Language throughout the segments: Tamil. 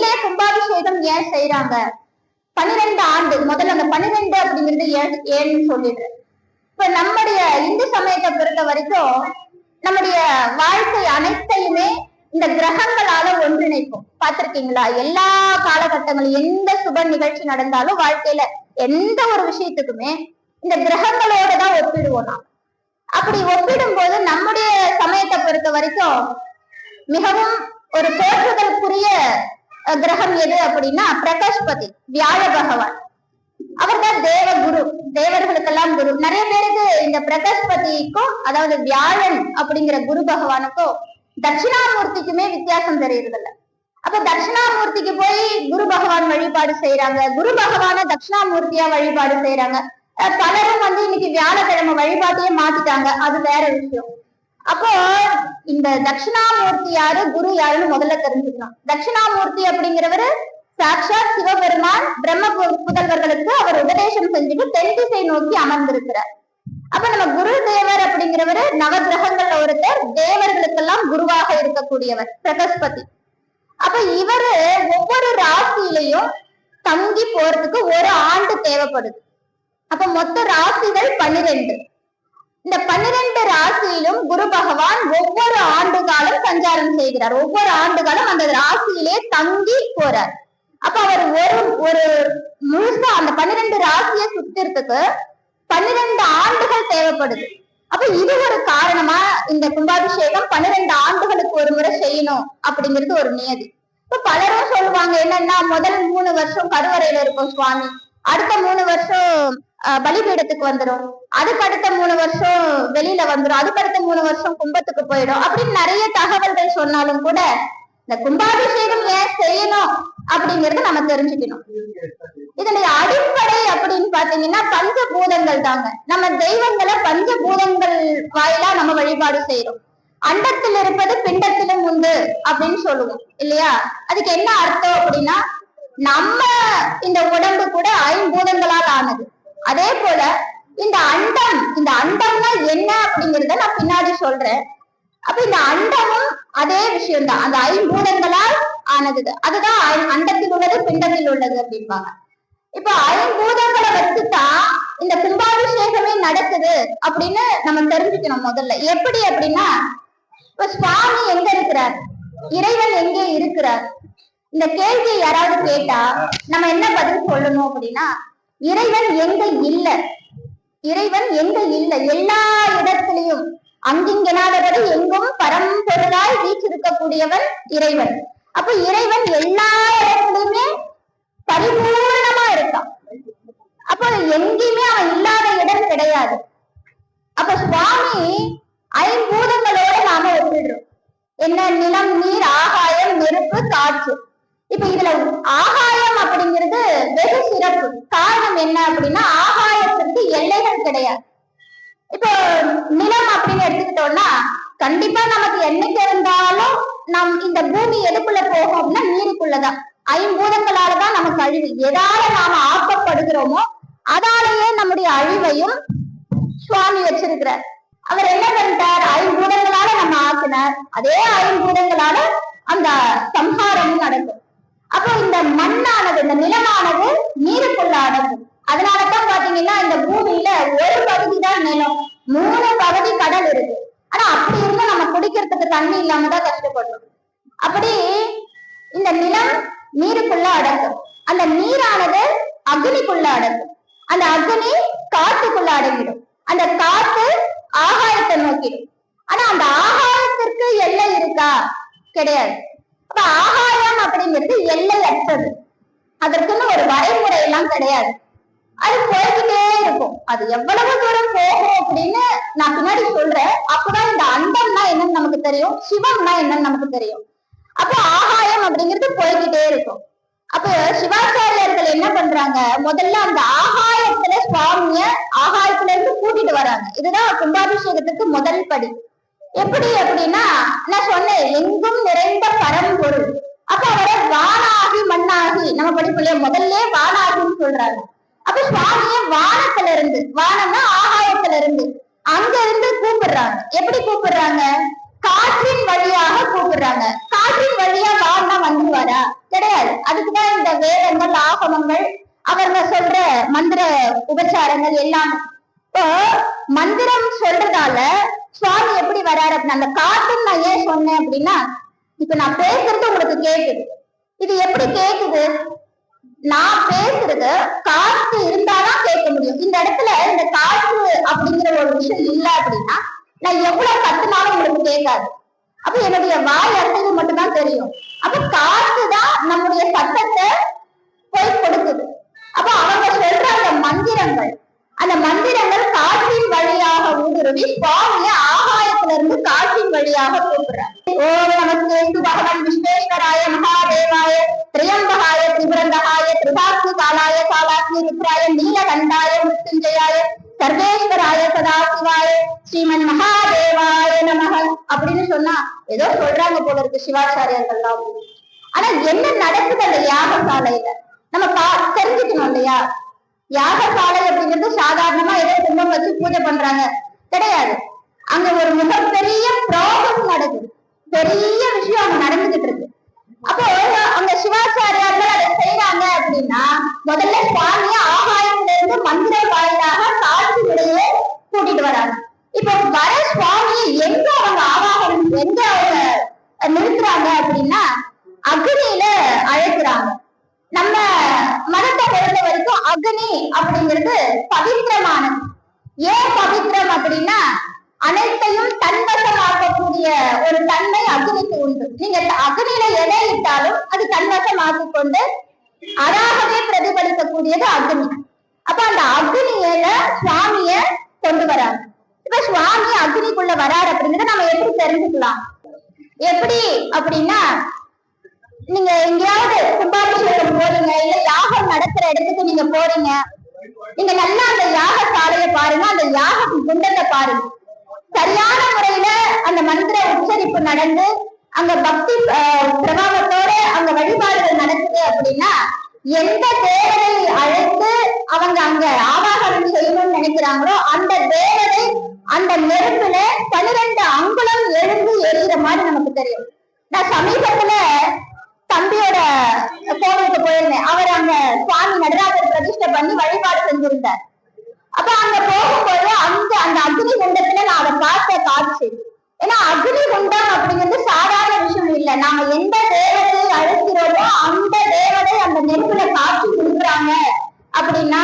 முதல்ல கும்பாபிஷேகம் ஏன் செய்யறாங்க பன்னிரெண்டு ஆண்டு முதல்ல அந்த பன்னிரெண்டு அப்படிங்கிறது ஏன் ஏன்னு சொல்லிடுறேன் இப்ப நம்முடைய இந்து சமயத்தை பொறுத்த வரைக்கும் நம்முடைய வாழ்க்கை அனைத்தையுமே இந்த கிரகங்களால ஒன்றிணைப்போம். பார்த்திருக்கீங்களா? எல்லா காலகட்டங்களும் எந்த சுப நிகழ்ச்சி நடந்தாலும் வாழ்க்கையில எந்த ஒரு விஷயத்துக்குமே இந்த கிரகங்களோட தான் ஒப்பிடுவோம் நாம். அப்படி ஒப்பிடும்போது நம்முடைய சமயத்தை பொறுத்த வரைக்கும் மிகவும் ஒரு போற்றுதலுக்குரிய கிரகம் எது அப்படின்னா பிரகாஷ்பதி வியாழ பகவான். அவர்தான் தேவ குரு தேவர்களுக்கெல்லாம் குரு. நிறைய பேருக்கு இந்த பிரகாஷ்பதிக்கும் அதாவது வியாழன் அப்படிங்கிற குரு பகவானுக்கும் தட்சிணாமூர்த்திக்குமே வித்தியாசம் தெரியறதில்ல. அப்ப தட்சிணாமூர்த்திக்கு போய் குரு பகவான் வழிபாடு செய்யறாங்க குரு பகவான தட்சிணாமூர்த்தியா வழிபாடு செய்யறாங்க பலரும் வந்து இன்னைக்கு வியாழக்கிழமை வழிபாட்டையே மாத்திட்டாங்க. அது வேற விஷயம். அப்போ இந்த தட்சிணாமூர்த்தி யாரு? குரு யாருன்னு முதல்ல தெரிஞ்சுக்கணும். தட்சிணாமூர்த்தி அப்படிங்கிறவரு சாட்சாத் சிவபெருமான் பிரம்ம புதல்வர்களுக்கு அவர் உபதேசம் செஞ்சுட்டு தென் திசை நோக்கி அமர்ந்திருக்கிறார். அப்ப நம்ம குரு தேவர் அப்படிங்கிறவரு நவகிரகங்கள்ல ஒருத்தர் தேவர்களுக்கெல்லாம் குருவாக இருக்கக்கூடியவர் பிரகஸ்பதி. அப்ப இவரு ஒவ்வொரு ராசியிலையும் தங்கி போறதுக்கு ஒரு ஆண்டு தேவைப்படுது. அப்ப மொத்த ராசிகள் பன்னிரெண்டு. இந்த பன்னிரெண்டு ராசியிலும் குரு பகவான் ஒவ்வொரு ஆண்டு காலம் சஞ்சாரம் செய்கிறார். ஒவ்வொரு ஆண்டு காலம் அந்த ராசியிலே தங்கி போறார். அப்ப அவர் ஒரு ஒரு முழுசா அந்த பன்னிரெண்டு ராசியை சுத்திறதுக்கு பன்னிரெண்டு ஆண்டுகள் தேவைப்படுது. அப்ப இது ஒரு காரணமா இந்த கும்பாபிஷேகம் பன்னிரெண்டு ஆண்டுகளுக்கு ஒரு முறை செய்யணும் அப்படிங்கிறது ஒரு நியதி. இப்ப பலரும் சொல்லுவாங்க என்னன்னா முதல் மூணு வருஷம் கருவறையில இருக்கும் சுவாமி. அடுத்த மூணு வருஷம் பலிபீடத்துக்கு வந்துரும். அதுக்கு அடுத்த மூணு வருஷம் வெளியில வந்துரும். அதுக்கு அடுத்த மூணு வருஷம் கும்பத்துக்கு போயிடும். அப்படின்னு நிறைய தகவல்கள் சொன்னாலும் கூட இந்த கும்பாபிஷேகம் ஏன் செய்யணும் அப்படிங்கறத நம்ம தெரிஞ்சுக்கணும். இதனுடைய அடிப்படை அப்படின்னு பாத்தீங்கன்னா பஞ்சபூதங்கள் தாங்க. நம்ம தெய்வங்களை பஞ்சபூதங்கள் வாயிலா நம்ம வழிபாடு செய்யறோம். அண்டத்தில் இருப்பது பிண்டத்திலும் உண்டு அப்படின்னு சொல்லுவோம். இல்லையா? அதுக்கு என்ன அர்த்தம் அப்படின்னா நம்ம இந்த உடம்பு கூட ஐம்பூதங்களால் ஆனது. அதே போல இந்த அண்டம் இந்த அண்டம்னா என்ன அப்படிங்கறத நான் பின்னாடி சொல்றேன். அப்ப இந்த அண்டமும் அதே விஷயம்தான். அந்த ஐம்பூதங்களால் ஆனது. அதுதான் அண்டத்தில் உள்ளது பிண்டத்தில் உள்ளது அப்படிம்பாங்க. இப்ப ஐம்பூதங்களை வச்சுதான் இந்த கும்பாபிஷேகமே நடக்குது அப்படின்னு நம்ம தெரிஞ்சுக்கணும் முதல்ல. எப்படி அப்படின்னா இப்ப சுவாமி எங்க இருக்கிறார்? இறைவன் எங்கே இருக்கிறார்? இந்த கேள்வியை யாராவது கேட்டா நம்ம என்ன பதில் சொல்லணும் அப்படின்னா இறைவன் எங்க இல்ல? இறைவன் எங்க இல்ல? எல்லா இடத்திலையும் அங்கிங்கனாதபடி எங்கும் பரம்பொருளாய் வீற்றிருக்கக்கூடியவன் இறைவன். அப்ப இறைவன் எல்லா இடத்துலயுமே பரிபூர்ணமா இருக்கான். அப்ப எங்கேயுமே அவன் இல்லாத இடம் கிடையாது. அப்ப சுவாமி ஐம்பூதங்களோட நாம ஒப்பிடுறோம். என்ன நிலம் நீர் ஆகாயம் நெருப்பு காற்று. இப்ப இதுல ஆகாயம் அப்படிங்கிறது வெகு சிறப்பு. காரணம் என்ன அப்படின்னா ஆகாயத்திற்கு எல்லைகள் கிடையாது. இப்போ நிலம் அப்படின்னு எடுத்துக்கிட்டோம்னா கண்டிப்பா நமக்கு என்னைக்கு இருந்தாலும் நம் இந்த பூமி எதுக்குள்ள போகும் அப்படின்னா நீருக்குள்ளதான். ஐம்பூதங்களாலதான் நமக்கு அழிவு. எதால நாம ஆக்கப்படுகிறோமோ அதாலேயே நம்முடைய அழிவையும் சுவாமி வச்சிருக்கிறார். அவர் என்ன பண்ணிட்டார்? ஐம்பூதங்களால நம்ம ஆக்கினார். அதே ஐம்பூதங்களால அந்த சம்ஹாரமும் நடக்கும். அப்போ இந்த மண்ணானது இந்த நிலமானது நீருக்குள்ள அடங்கும் அதனாலதான் பாத்தீங்கன்னா இந்த பூமியில ஒரு பகுதி தான் நிலம். மூணு பகுதி கடல் இருக்கு. ஆனா அப்படி இருந்தும் நம்ம குடிக்கிறதுக்கு தண்ணி இல்லாம தான் கஷ்டப்படுறோம். அப்படி இந்த நிலம் நீருக்குள்ள அடங்கும். அந்த நீரானது அக்னிக்குள்ள அடங்கும். அந்த அக்னி காத்துக்குள்ள அடங்கிடும். அந்த காத்து ஆகாயத்தை நோக்கிடும். ஆனா அந்த ஆகாயத்திற்கு எல்லை இருக்கா? கிடையாது. அப்ப ஆகாயம் அப்படிங்கிறது எல்லையற்றது. அதற்குன்னு ஒரு வரைமுறை எல்லாம் கிடையாது. அது போய்கிட்டே இருக்கும். அது எவ்வளவு தூரம் போகும் அப்படின்னு நான் பின்னாடி சொல்றேன். அப்பதான் இந்த அண்டம்னா என்னன்னு நமக்கு தெரியும். சிவம்னா என்னன்னு நமக்கு தெரியும். அப்போ ஆகாயம் அப்படிங்கிறது போய்கிட்டே இருக்கும். அப்ப சிவாச்சாரியர்கள் என்ன பண்றாங்க? முதல்ல அந்த ஆகாயத்துல சுவாமிய ஆகாயத்துல இருந்து கூட்டிட்டு வராங்க. இதுதான் கும்பாபிஷேகத்துக்கு முதல் படி. எப்படி அப்படின்னா நான் சொன்னேன் எங்கும் நிறைந்த பரம்பொருள். அப்ப அவரை வானாகி மண்ணாகி நம்ம படிப்புலயே முதல்ல வானாகின்னு சொல்றாங்க. அப்ப சுவாமிய வானத்துல இருந்து வானம்னா ஆகாயத்துல இருந்து அங்க இருந்து கூப்பிடுறாங்க. எப்படி கூப்பிடுறாங்க? காற்றின் வழியாக கூப்பிடுறாங்க. காற்றின் வழியா வான்னா வந்துருவாரா? கிடையாது. அதுக்குதான் இந்த வேதங்கள் ஆகமங்கள் அவங்க சொல்ற மந்திர உபச்சாரங்கள் எல்லாம். இப்போ மந்திரம் சொல்றதால சுவாமி எப்படி வராரு அப்படின்னா அந்த காட்டுன்னு நான் ஏன் சொன்னேன் அப்படின்னா இப்ப நான் பேசுறது உங்களுக்கு கேக்குது. இது எப்படி கேக்குது? நான் பேசுறது காற்று இருந்தாதான் கேட்க முடியும். இந்த இடத்துல இந்த காற்று அப்படிங்கிற ஒரு விஷயம் இல்ல அப்படின்னா நான் எவ்வளவு கத்துனாலும் உங்களுக்கு கேட்காது. அப்ப என்னுடைய வாய் அசைவு மட்டும்தான் தெரியும். அப்ப காற்று தான் நம்முடைய சத்தத்தை போய் கொடுக்குது. அப்ப அவங்க சொல்ற அந்த மந்திரங்கள் அந்த மந்திரங்கள் காற்றின் வழியாக ஊடுருவி சுவாமிய ஆகாயத்துல இருந்து காற்றின் வழியாக கூப்பிடுறார் ஓம் நமஸ்தேந்து பகவன் விஸ்வேஸ்வராய மகாதேவாய திரியம்பகாய திரிபுரந்தகாய திரிபாக்னி காலாய காலாக்னி ருத்ராய நீலகண்டாய மிருத்யுஞ்சயாய சர்வேஸ்வராய சதாசிவாய ஸ்ரீமன் மகாதேவாய நமக அப்படின்னு சொன்னா ஏதோ சொல்றாங்க போல இருக்கு சிவாச்சாரியர்கள்லாம். ஆனா என்ன நடக்குது அந்த யாகசாலையில? நம்ம பா தெரிஞ்சுக்கணும் இல்லையா? யாகசாலை அப்படிங்கிறது சாதாரணமா ஏதோ கும்பம் வச்சு பூஜை பண்றாங்க. கிடையாது. அங்க ஒரு மிகப்பெரிய ப்ராசஸ் நடக்குது. பெரிய விஷயம் அங்க நடந்துகிட்டு இருக்கு. அப்போ அங்க சிவாச்சாரியார்கள் அதை செய்யறாங்க அப்படின்னா முதல்ல சுவாமிய ஆகாயத்திலிருந்து மந்திர வாயிலாக காட்சியிலேயே கூட்டிட்டு வராங்க. இப்போ வர சுவாமியை எங்க அவங்க ஆவாகனம் எங்க அவங்க நிறுத்துறாங்க அப்படின்னா அக்னியில அழைக்கிறாங்க. நம்ம மதத்தை பொறுத்த வரைக்கும் அக்னி அப்படிங்கிறது பவித்திரமானது. ஏன் பவித்திரம் அப்படின்னா அனைத்தையும் தன்வசமாக்கக்கூடிய ஒரு தன்மை அக்னிக்கு உண்டு. நீங்க அக்னியில எதை இட்டாலும் அது தன்வசமாக்கி கொண்டு அதாகவே பிரதிபலிக்கக்கூடியது அக்னி. அப்ப அந்த அக்னியில சுவாமிய கொண்டு வராங்க. இப்ப சுவாமி அக்னிக்குள்ள வராரு அப்படிங்கறத நம்ம எப்படி தெரிஞ்சுக்கலாம்? எப்படி அப்படின்னா நீங்க எங்கேயாவது கும்பாபிஷேகம் போறீங்க இல்ல யாகம் நடக்கிற இடத்துக்கு நீங்க போறீங்க நீங்க நல்லா அந்த யாக சாலைய பாருங்க அந்த யாக குண்டத்தை பாருங்க. சரியான முறையில அந்த மந்திர உச்சரிப்பு நடந்து அங்க பக்தி பிரபாவத்தோட அங்க வழிபாடுகள் நடக்குது அப்படின்னா எந்த தேவனை அழைத்து அவங்க அங்க ஆவாகனம் செய்யணும்னு நினைக்கிறாங்களோ அந்த தேவதை அந்த நெருப்புல பனிரெண்டு அங்குலம் எழுந்து எரிகிற மாதிரி நமக்கு தெரியும். நான் சமீபத்துல தம்பியோட கோவிலுக்கு போயிருந்தேன். அவர் அங்க சுவாமி நடராஜர் பிரதிஷ்டை பண்ணி வழிபாடு செஞ்சிருந்தார். அப்ப அங்க போகும்போது அந்த அந்த அக்னி குண்டத்துல நான் அதை பார்த்த காட்சி. ஏன்னா அக்னி குண்டம் அப்படிங்கிறது சாதாரண விஷயம் இல்ல. நாம எந்த தேவதை அழைக்கிறோமோ அந்த தேவதை அந்த நெருப்புல காட்சி கொடுக்குறாங்க அப்படின்னா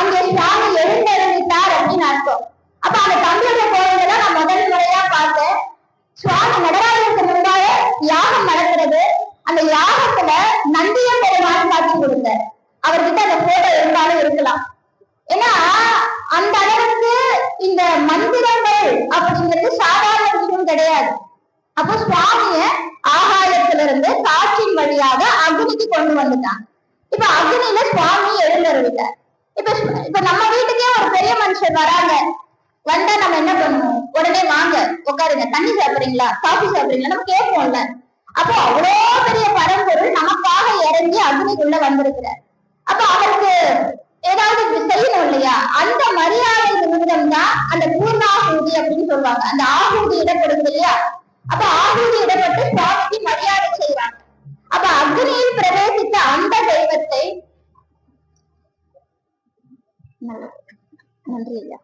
அங்கே சுவாமி எழுந்தருளிட்டார் அப்படின்னு அர்த்தம். அப்ப அந்த தம்பியோட கோவில நான் முதல் முறையா பார்த்தேன். சுவாமி நடராஜனுக்கு முன்னாலே யாகம் நடத்த அந்த யாகத்துல நந்திய பெருமான் காட்சி கொடுத்தார் அவர்கிட்ட அந்த போட்டோ இருந்தாலும் இருக்கலாம். ஏன்னா அந்த அளவுக்கு இந்த மந்திரங்கள் அப்படிங்கிறது சாதாரண விஷயம் கிடையாது. அப்போ சுவாமிய ஆகாயத்துல இருந்து காற்றின் வழியாக அக்னிக்கு கொண்டு வந்துட்டான் இப்ப அக்னியில சுவாமி எழுந்தருவிட்டார் இப்ப இப்ப நம்ம வீட்டுக்கே ஒரு பெரிய மனுஷர் வராங்க. வந்தா நம்ம என்ன பண்ணுவோம்? உடனே வாங்க உட்காருங்க. தண்ணி சாப்பிடுறீங்களா? காஃபி சாப்பிடுறீங்களா? நம்ம கேட்போம்ல. அப்போ அவ்வளோ பெரிய பரம்பொருள் நமக்காக இறங்கி அக்னிக்குள்ள வந்திருக்கிறார். அப்ப அவருக்கு ஏதாவது செய்யணும் இல்லையா? அந்த மரியாதை நிமிடம் தான் அந்த பூர்ணாகூதி அப்படின்னு சொல்லுவாங்க. அந்த ஆகூதி இடப்படுது இல்லையா? அப்ப ஆகூதி இடப்பட்டு சுவாமிக்கு மரியாதை செய்வாங்க. அப்ப அக்னியில் பிரவேசித்த அந்த தெய்வத்தை நன்றி ஐயா.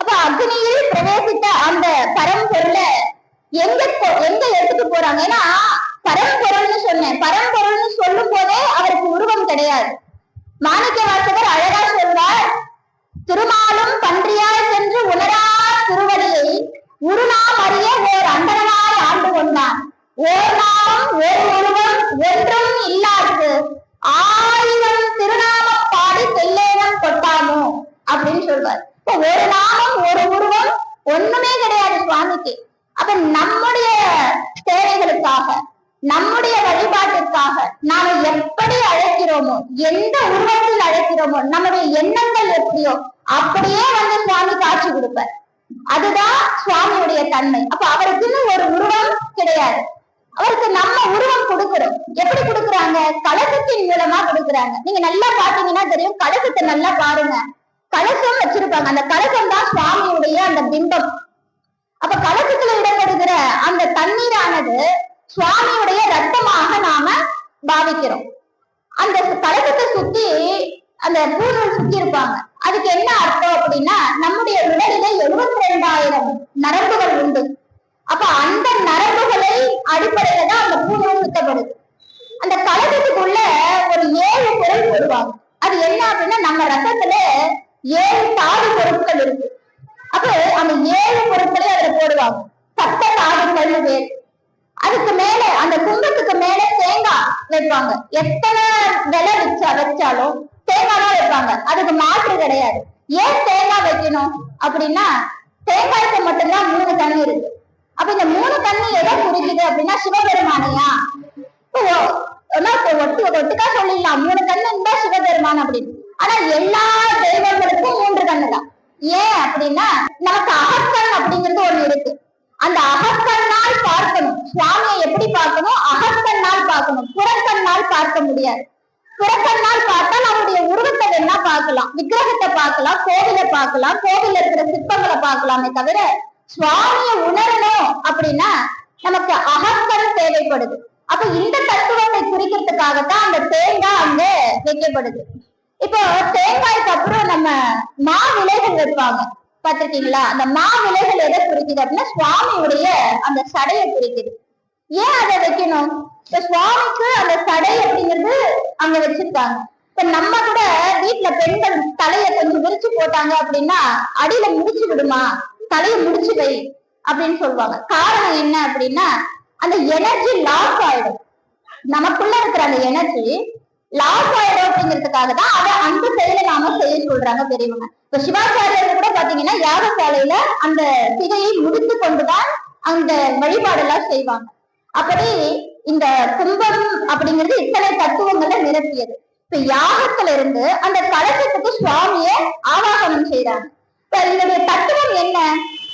அப்ப அக்னியில் பிரவேசித்த அந்த பரம்பொருளை எங்க எங்க எடுத்துட்டு போறாங்க? ஏன்னா பரம்பொருள்னு சொன்னேன். பரம்பொருள்னு சொல்லும் போதே அவருக்கு உருவம் கிடையாது. மாணிக்க வாசகர் அழகா சொல்வார் திருமாலும் பன்றியாய் சென்று உணரா திருவடியை உருநாம் அறிய இருக்கிறோமோ நம்முடைய எண்ணங்கள் எப்படியோ? அப்படியே வந்து சுவாமி காட்சி கொடுப்பார். அதுதான் சுவாமியுடைய தன்மை. அப்ப அவருக்குன்னு ஒரு உருவம் கிடையாது. அவருக்கு நம்ம உருவம் கொடுக்கிறோம். எப்படி கொடுக்குறாங்க? கலசத்தின் மூலமா கொடுக்குறாங்க. நீங்க நல்லா பாத்தீங்கன்னா தெரியும். கலசத்தை நல்லா பாருங்க. கலசம் வச்சிருப்பாங்க. அந்த கலசம் தான் சுவாமியுடைய அந்த பிம்பம். அப்ப கலசத்துல இடப்படுகிற அந்த தண்ணீரானது சுவாமியுடைய ரத்தமாக நாம பாவிக்கிறோம். அந்த கலசத்தை சுத்தி அந்த பூநூல் சுத்தி இருப்பாங்க. அதுக்கு என்ன அர்த்தம் அப்படின்னா நம்முடைய உடலில எழுபத்தி ரெண்டாயிரம் நரம்புகள் உண்டு. அப்ப அந்த நரம்புகளை அடிப்படையில தான் அந்த பூநூல் சுத்தப்படுது. அந்த கழகத்துக்குள்ள ஒரு ஏழு பொருள் போடுவாங்க. அது என்ன அப்படின்னா நம்ம ரத்தத்துல ஏழு தாது பொருட்கள் இருக்கு. அப்ப அந்த ஏழு பொருட்களை அதுல போடுவாங்க. சத்த தாதுக்கள்னு பேர். அதுக்கு மேல அந்த கும்பத்துக்கு மேல தேங்காய் வைப்பாங்க. எத்தனை விலை வச்சா வச்சாலும் தேங்காய் தான் வைப்பாங்க. அதுக்கு மாற்று கிடையாது. ஏன் தேங்காய் வைக்கணும்? அப்படின்னா தேங்காய்க்கு மட்டும்தான் மூணு தண்ணி இருக்கு. அப்ப இந்த மூணு தண்ணி எதை குறிக்குது அப்படின்னா சிவபெருமானையா? இப்போ ஒட்டு ஒட்டுக்கா சொல்லிடலாம். மூணு கண்ணு இருந்தா சிவபெருமான் அப்படின்னு. ஆனா எல்லா தெய்வங்களுக்கும் மூன்று கண்ணு தான் ஏன் அப்படின்னா நமக்கு அகக்கண் அப்படிங்கிறது ஒண்ணு இருக்கு. அந்த அகக்கண்ணால் பார்க்கணும். சுவாமியை எப்படி பார்க்கணும்? அகக்கண்ணால் பார்க்கணும். புறக்கண்ணால் பார்க்க முடியாது. புறக்கண்ணால் பார்த்தா நம்முடைய உருவத்தை வேணா பார்க்கலாம். விக்கிரகத்தை பார்க்கலாம் கோவிலை பார்க்கலாம் கோவில்ல இருக்கிற சிற்பங்களை பார்க்கலாமே தவிர சுவாமியை உணரணும் அப்படின்னா நமக்கு அகக்கண் தேவைப்படுது. அப்ப இந்த தத்துவத்தை குறிக்கிறதுக்காகத்தான் அந்த தேங்காய் அங்க வைக்கப்படுது. இப்போ தேங்காய்க்கு அப்புறம் நம்ம மா விலைகள் வைப்பாங்க. பார்த்திருக்கீங்களா? அந்த மா விலைகள் எதை குறிக்குது அப்படின்னா சுவாமியுடைய அந்த சடையை குறிக்குது. ஏன் அதை வைக்கணும்? இப்ப சுவாமிக்கு அந்த சடை அப்படிங்கிறது அங்க வச்சிருக்காங்க. இப்ப நம்ம கூட வீட்டுல பெண்கள் தலைய கொஞ்சம் விரிச்சு போட்டாங்க அப்படின்னா அடியில முடிச்சு விடுமா? தலையை முடிச்சு வை அப்படின்னு சொல்லுவாங்க. காரணம் என்ன அப்படின்னா அந்த எனர்ஜி லாஸ் ஆயிடும். நமக்குள்ள இருக்கிற அந்த எனர்ஜி லாஸ் ஆயிடும் அப்படிங்கிறதுக்காக தான் அதை அந்த செயலை நாம செய்ய சொல்றாங்க பெரியவங்க. இப்ப சிவாச்சாரியர் கூட பாத்தீங்கன்னா யாகசாலையில அந்த சிகையை முடித்து கொண்டுதான் அந்த வழிபாடெல்லாம் செய்வாங்க. அப்படி இந்த கும்பம் அப்படிங்கிறது இத்தனை தத்துவங்களை நிரப்பியது. இப்ப யாகத்துல இருந்து அந்த கலசத்துக்கு சுவாமிய ஆவாகனம் செய்யறாங்க இப்ப இதனுடைய தத்துவம் என்ன?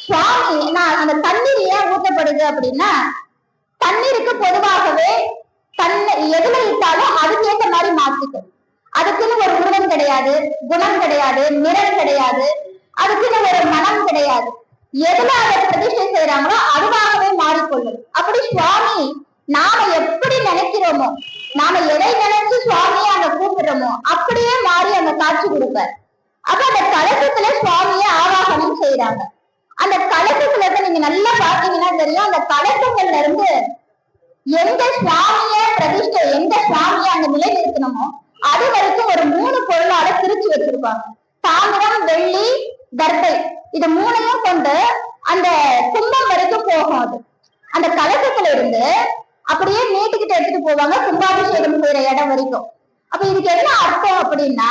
சுவாமி நான் அந்த தண்ணீர் ஏன் ஊட்டப்படுது அப்படின்னா தண்ணீருக்கு பொதுவாகவே தன்னை எதுல இட்டாலும் அதுக்கேற்ற மாதிரி மாத்திக்கும். அதுக்குன்னு ஒரு உருவம் கிடையாது. குணம் கிடையாது. நிறம் கிடையாது. அதுக்குன்னு ஒரு மனம் கிடையாது. எதுல அதை பிரதிஷ்ட செய்யறாங்களோ அதுவாகவே மாறிக்கொள்ளும். அப்படி சுவாமி நாம எப்படி நினைக்கிறோமோ நாம எதை நினைச்சு சுவாமியை அங்க கூப்பிடுறோமோ அப்படியே மாறி அங்க காட்சி கொடுப்பார். அப்ப அந்த கலக்கத்துல சுவாமியை ஆவாகனம் செய்யறாங்க அந்த கலக்கத்துல இருந்து நீங்க நல்லா பாத்தீங்கன்னா தெரியும் அந்த கலக்கங்கள்ல இருந்து எந்த சுவாமிய பிரதிஷ்டை எந்த சுவாமிய அங்க நிலைநிறுத்தணுமோ அது வரைக்கும் ஒரு மூணு பொருளால பிரிச்சு வச்சிருப்பாங்க. தாமிரம் வெள்ளி தர்பை இது மூணையும் கொண்டு அந்த கும்பம் வரைக்கும் போகும் அது. அந்த கலசத்துல இருந்து அப்படியே நீட்டுக்கிட்டு எடுத்துட்டு போவாங்க. கும்பாபிஷேகம் செய்யற இடம் வரைக்கும். அப்ப இதுக்கு என்ன அர்த்தம் அப்படின்னா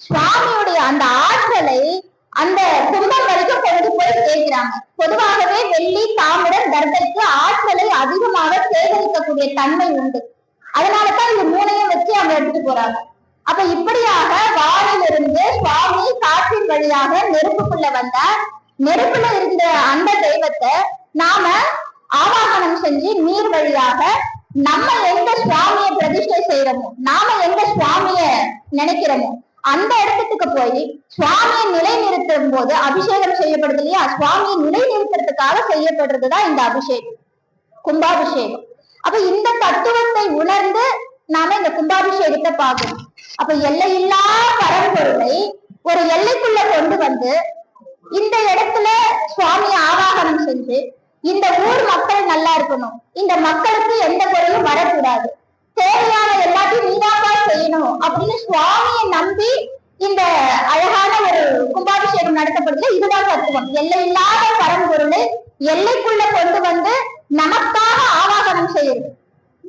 சுவாமியுடைய அந்த ஆற்றலை அந்த கும்பம் வரைக்கும் கொண்டு போய் சேர்க்கிறாங்க. பொதுவாகவே வெள்ளி தாமிரம் தர்பைக்கு ஆற்றலை அதிகமாக சேகரிக்கக்கூடிய தன்மை உண்டு. அதனாலதான் இது மூணையும் வச்சு அவங்க எடுத்துட்டு போறாங்க. அப்ப இப்படியாக வானிலிருந்து சுவாமி காற்றின் வழியாக நெருப்புக்குள்ள வந்தார் நெருப்புல இருக்கிற அந்த தெய்வத்தை நாம ஆவாகனம் செஞ்சு நீர் வழியாக நம்ம எந்த சுவாமியை பிரதிஷ்டை செய்யறோமோ நாம எந்த சுவாமிய நினைக்கிறோமோ அந்த இடத்துக்கு போய் சுவாமியை நிலைநிறுத்தும் போது அபிஷேகம் செய்யப்படுது இல்லையா? சுவாமியை நிலைநிறுத்துறதுக்காக செய்யப்படுறதுதான் இந்த அபிஷேகம் கும்பாபிஷேகம். அப்ப இந்த தத்துவத்தை உணர்ந்து நாம இந்த கும்பாபிஷேகத்தை பார்க்கணும். அப்ப எல்லையில்லா பரம்பொருளை ஒரு எல்லைக்குள்ள கொண்டு வந்து இந்த இடத்துல சுவாமியை ஆவாகனம் செஞ்சு இந்த ஊர் மக்கள் நல்லா இருக்கணும். இந்த மக்களுக்கு எந்த குறையும் வரக்கூடாது. தேவையான எல்லாத்தையும் நீதாப்பா செய்யணும் அப்படின்னு சுவாமியை நம்பி இந்த அழகான ஒரு கும்பாபிஷேகம் நடத்தப்படுது இதுதான் தத்துவம் எல்லையில்லாத பரம்பொருளை எல்லைக்குள்ள கொண்டு வந்து நமக்காக ஆவாகனம் செய்யுது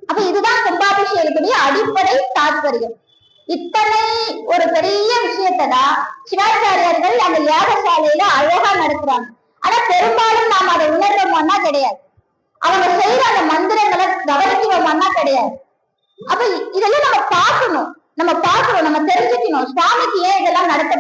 அப்ப இதுதான் கும்பாபிஷேகத்துடைய அடிப்படை தாத்பரியம். இத்தனை ஒரு பெரிய விஷயத்தை தான் அந்த யாகசாலையில அழகா நடத்துறாங்க. ஆனா பெரும்பாலும் நாம் அதை உணர்றோமான்னா கிடையாது. அவங்க செய்யற அந்த மந்திரங்களை கவனிக்கிறோமான்னா கிடையாது. அப்ப இதெல்லாம் நம்ம பார்க்கணும். நம்ம பார்க்கணும் நம்ம தெரிஞ்சுக்கணும். சுவாமிக்கு ஏன் இதெல்லாம் நடத்த